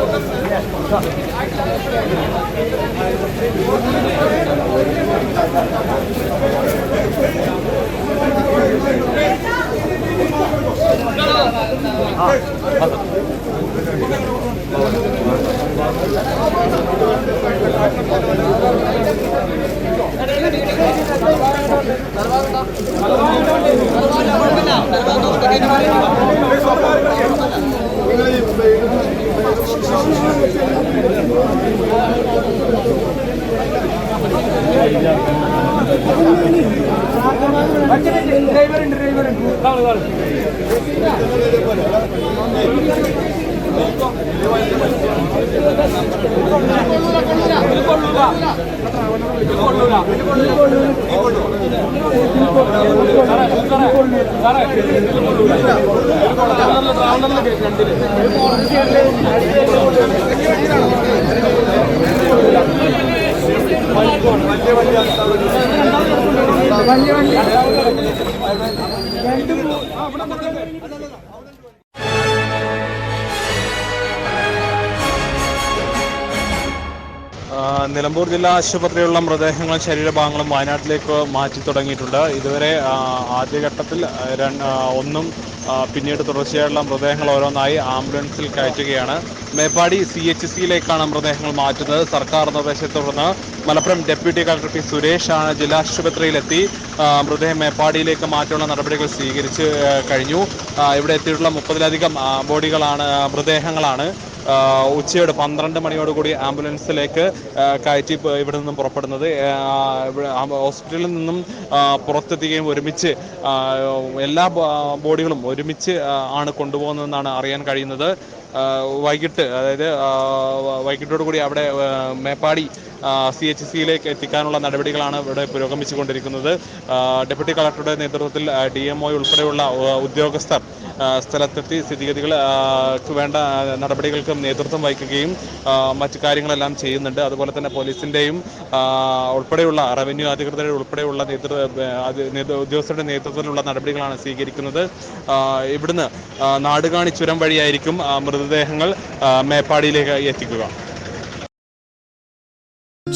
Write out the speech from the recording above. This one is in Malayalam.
嗯好的。ഡ്രൈവർ ഉണ്ട് ഡ്രൈവർ ഉണ്ട് ആ, നിലമ്പൂർ ജില്ലാ ആശുപത്രിയിലുള്ള മൃതദേഹങ്ങളും ശരീരഭാഗങ്ങളും വയനാട്ടിലേക്ക് മാറ്റി തുടങ്ങിയിട്ടുണ്ട്. ഇതുവരെ ആദ്യഘട്ടത്തിൽ ഒന്നും പിന്നീട് തുടർച്ചയായുള്ള മൃതദേഹങ്ങൾ ഓരോന്നായി ആംബുലൻസിൽ കയറ്റുകയാണ്. മേപ്പാടി സി എച്ച് സിയിലേക്കാണ് മൃതദേഹങ്ങൾ മാറ്റുന്നത്. സർക്കാർ നിർദ്ദേശത്തെ തുടർന്ന് Malappuram deputy collector P Suresh ആണ് ജില്ലാ ആശുപത്രിയിലെത്തി. മൃതദേഹം മേപ്പാടിയിലേക്ക് മാറ്റാനുള്ള നടപടികൾ സ്വീകരിച്ച് കഴിഞ്ഞു. ഇവിടെ എത്തിയിട്ടുള്ള മുപ്പതിലധികം ബോഡികളാണ് മൃതദേഹങ്ങളാണ്. ഉച്ചയോടെ പന്ത്രണ്ട് മണിയോടുകൂടി ആംബുലൻസിലേക്ക് കയറ്റി ഇവിടെ നിന്നും പുറപ്പെടുന്നത്. ഹോസ്പിറ്റലിൽ നിന്നും പുറത്തെത്തുകയും ഒരുമിച്ച് എല്ലാ ബോഡികളും ഒരുമിച്ച് ആണ് കൊണ്ടുപോകുന്നതെന്നാണ് അറിയാൻ കഴിയുന്നത്. വൈകിട്ട് അതായത് വൈകിട്ടോടുകൂടി അവിടെ മേപ്പാടി സി എച്ച് സിയിലേക്ക് എത്തിക്കാനുള്ള നടപടികളാണ് ഇവിടെ പുരോഗമിച്ചുകൊണ്ടിരിക്കുന്നത്. ഡെപ്യൂട്ടി കളക്ടറുടെ നേതൃത്വത്തിൽ ഡി എം ഒ ഉൾപ്പെടെയുള്ള ഉദ്യോഗസ്ഥർ സ്ഥലത്തെത്തി സ്ഥിതിഗതികൾ വേണ്ട നടപടികൾക്കും നേതൃത്വം വഹിക്കുകയും മറ്റു കാര്യങ്ങളെല്ലാം ചെയ്യുന്നുണ്ട്. അതുപോലെ തന്നെ പോലീസിന്റെയും ഉൾപ്പെടെയുള്ള റവന്യൂ അധികൃതരുടെ ഉൾപ്പെടെയുള്ള നേതൃ ഉദ്യോഗസ്ഥരുടെ നേതൃത്വത്തിലുള്ള നടപടികളാണ് സ്വീകരിക്കുന്നത്. ഇവിടുന്ന് നാടുകാണി ചുരം വഴിയായിരിക്കും മൃതദേഹങ്ങൾ മേപ്പാടിയിലേക്ക് എത്തിക്കുക.